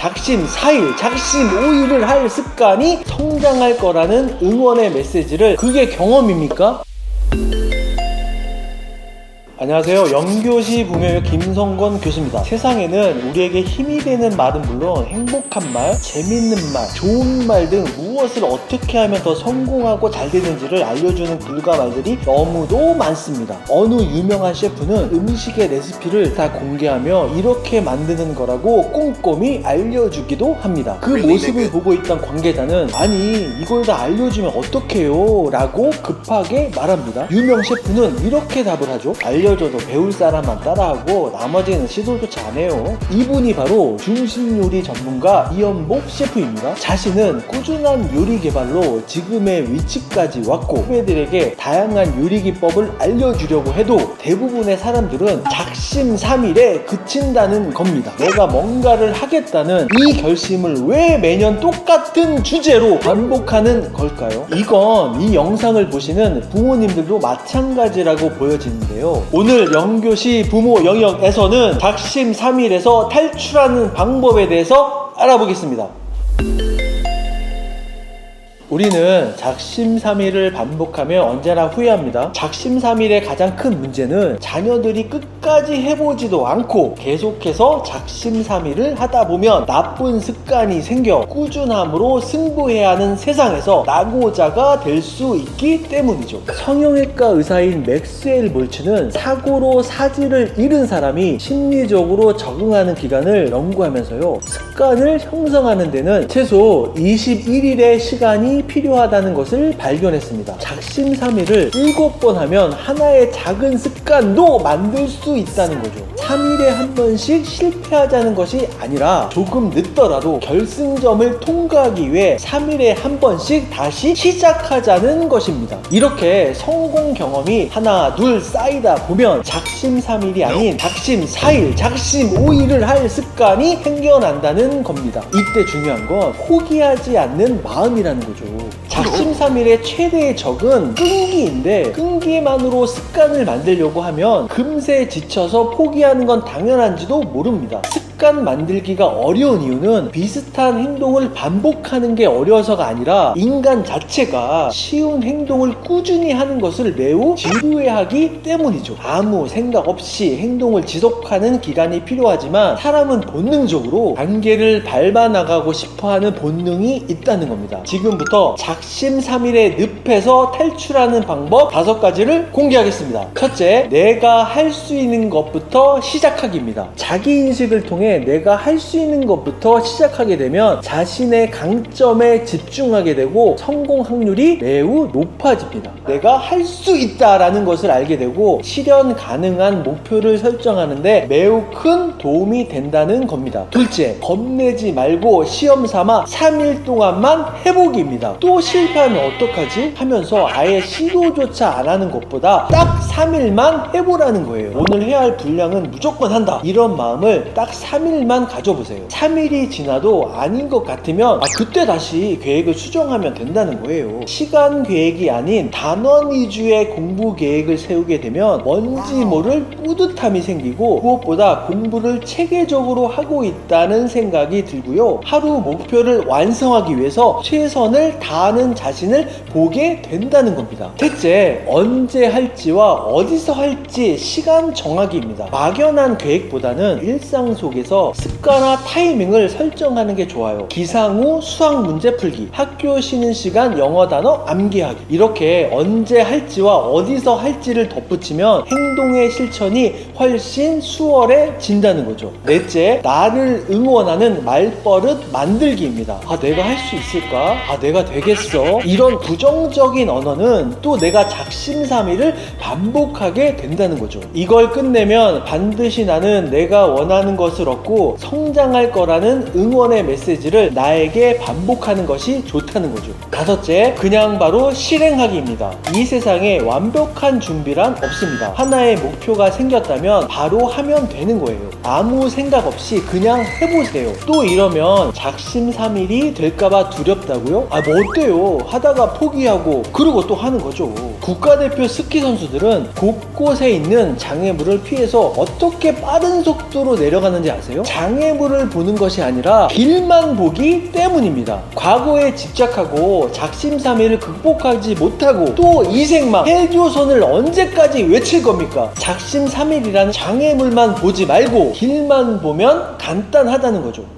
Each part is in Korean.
작심 4일, 작심 5일을 할 습관이 성장할 거라는 응원의 메시지를 그게 경험입니까? 안녕하세요. 영교시 부명의 김성건 교수입니다. 세상에는 우리에게 힘이 되는 말은 물론 행복한 말, 재밌는 말, 좋은 말 등 무엇을 어떻게 하면 더 성공하고 잘 되는지를 알려주는 글과 말들이 너무도 많습니다. 어느 유명한 셰프는 음식의 레시피를 다 공개하며 이렇게 만드는 거라고 꼼꼼히 알려주기도 합니다. 그 모습을 보고 있던 관계자는 아니 이걸 다 알려주면 어떡해요? 라고 급하게 말합니다. 유명 셰프는 이렇게 답을 하죠. 알려 줘도 배울 사람만 따라하고 나머지는 시도조차 안 해요. 이분이 바로 중식 요리 전문가 이연복 셰프입니다. 자신은 꾸준한 요리 개발로 지금의 위치까지 왔고 후배들에게 다양한 요리 기법을 알려주려고 해도 대부분의 사람들은 작심삼일에 그친다는 겁니다. 내가 뭔가를 하겠다는 이 결심을 왜 매년 똑같은 주제로 반복하는 걸까요? 이건 이 영상을 보시는 부모님들도 마찬가지라고 보여지는데요. 오늘 영교시 부모 영역에서는 작심 삼일에서 탈출하는 방법에 대해서 알아보겠습니다. 우리는 작심삼일을 반복하며 언제나 후회합니다. 작심삼일의 가장 큰 문제는 자녀들이 끝까지 해보지도 않고 계속해서 작심삼일을 하다 보면 나쁜 습관이 생겨 꾸준함으로 승부해야 하는 세상에서 낙오자가 될 수 있기 때문이죠. 성형외과 의사인 맥스웰 몰츠는 사고로 사지를 잃은 사람이 심리적으로 적응하는 기간을 연구하면서요. 습관을 형성하는 데는 최소 21일의 시간이 필요하다는 것을 발견했습니다. 작심삼일을 7번 하면 하나의 작은 습관도 만들 수 있다는 거죠. 3일에 한 번씩 실패하자는 것이 아니라 조금 늦더라도 결승점을 통과하기 위해 3일에 한 번씩 다시 시작하자는 것입니다. 이렇게 성공 경험이 하나, 둘 쌓이다 보면 작심삼일이 아닌 작심 4일, 작심 5일을 할 습관이 생겨난다는 겁니다. 이때 중요한 건 포기하지 않는 마음이라는 거죠. 작심삼일의 최대의 적은 끈기인데 끈기만으로 습관을 만들려고 하면 금세 지쳐서 포기하는 건 당연한지도 모릅니다. 습관 만들기가 어려운 이유는 비슷한 행동을 반복하는 게 어려서가 아니라 인간 자체가 쉬운 행동을 꾸준히 하는 것을 매우 지루해하기 때문이죠. 아무 생각 없이 행동을 지속하는 기간이 필요하지만 사람은 본능적으로 단계를 밟아 나가고 싶어하는 본능이 있다는 겁니다. 지금부터 작심삼일의 늪에서 탈출하는 방법 다섯 가지를 공개하겠습니다. 첫째, 내가 할 수 있는 것부터 시작하기입니다. 자기 인식을 통해 내가 할 수 있는 것부터 시작하게 되면 자신의 강점에 집중하게 되고 성공 확률이 매우 높아집니다. 내가 할 수 있다라는 것을 알게 되고 실현 가능한 목표를 설정하는데 매우 큰 도움이 된다는 겁니다. 둘째, 겁내지 말고 시험 삼아 3일 동안만 해보기입니다. 또 실패하면 어떡하지? 하면서 아예 시도조차 안 하는 것보다 딱 3일만 해보라는 거예요. 오늘 해야 할 분량은 무조건 한다. 이런 마음을 딱 3 일만 가져보세요. 3일이 지나도 아닌 것 같으면 아, 그때 다시 계획을 수정하면 된다는 거예요. 시간 계획이 아닌 단원 위주의 공부 계획을 세우게 되면 뭔지 모를 뿌듯함이 생기고 무엇보다 공부를 체계적으로 하고 있다는 생각이 들고요. 하루 목표를 완성하기 위해서 최선을 다하는 자신을 보게 된다는 겁니다. 셋째, 언제 할지와 어디서 할지 시간 정하기입니다. 막연한 계획보다는 일상 속에서 습관화 타이밍을 설정하는 게 좋아요. 기상 후 수학 문제 풀기, 학교 쉬는 시간 영어 단어 암기하기. 이렇게 언제 할지와 어디서 할지를 덧붙이면 행동의 실천이 훨씬 수월해진다는 거죠. 넷째, 나를 응원하는 말버릇 만들기입니다. 아, 내가 할 수 있을까? 아, 내가 되겠어? 이런 부정적인 언어는 또 내가 작심삼일을 반복하게 된다는 거죠. 이걸 끝내면 반드시 나는 내가 원하는 것을 얻고 성장할 거라는 응원의 메시지를 나에게 반복하는 것이 좋다는 거죠. 다섯째, 그냥 바로 실행하기입니다. 이 세상에 완벽한 준비란 없습니다. 하나의 목표가 생겼다면 바로 하면 되는 거예요. 아무 생각 없이 그냥 해보세요. 또 이러면 작심삼일이 될까봐 두렵다고요? 아, 뭐 어때요? 하다가 포기하고 그러고 또 하는 거죠. 국가대표 스키 선수들은 곳곳에 있는 장애물을 피해서 어떻게 빠른 속도로 내려가는지 아세요? 장애물을 보는 것이 아니라 길만 보기 때문입니다. 과거에 집착하고 작심삼일을 극복하지 못하고 또 이생망 헬조선을 언제까지 외칠 겁니까? 작심삼일이라는 장애물만 보지 말고 길만 보면 간단하다는 거죠.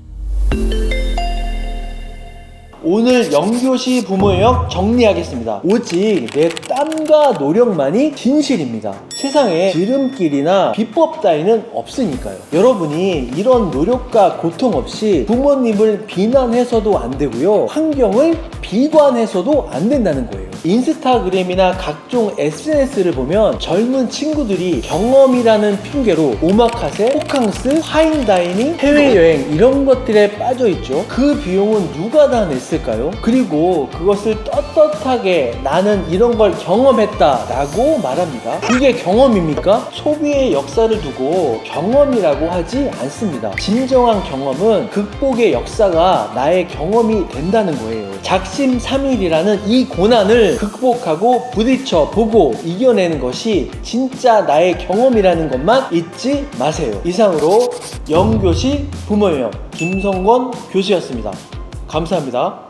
오늘 영교시 부모역 정리하겠습니다. 오직 내 땀과 노력만이 진실입니다. 세상에 지름길이나 비법 따위는 없으니까요. 여러분이 이런 노력과 고통 없이 부모님을 비난해서도 안 되고요. 환경을 비관해서도 안 된다는 거예요. 인스타그램이나 각종 SNS를 보면 젊은 친구들이 경험이라는 핑계로 오마카세, 호캉스, 파인다이닝, 해외여행 이런 것들에 빠져 있죠. 그 비용은 누가 다 냈을까 요? 그리고 그것을 떳떳하게 나는 이런 걸 경험했다 라고 말합니다. 그게 경험입니까? 소비의 역사를 두고 경험이라고 하지 않습니다. 진정한 경험은 극복의 역사가 나의 경험이 된다는 거예요. 작심삼일이라는 이 고난을 극복하고 부딪혀 보고 이겨내는 것이 진짜 나의 경험이라는 것만 잊지 마세요. 이상으로 영교시 부모영 김성권 교수였습니다. 감사합니다.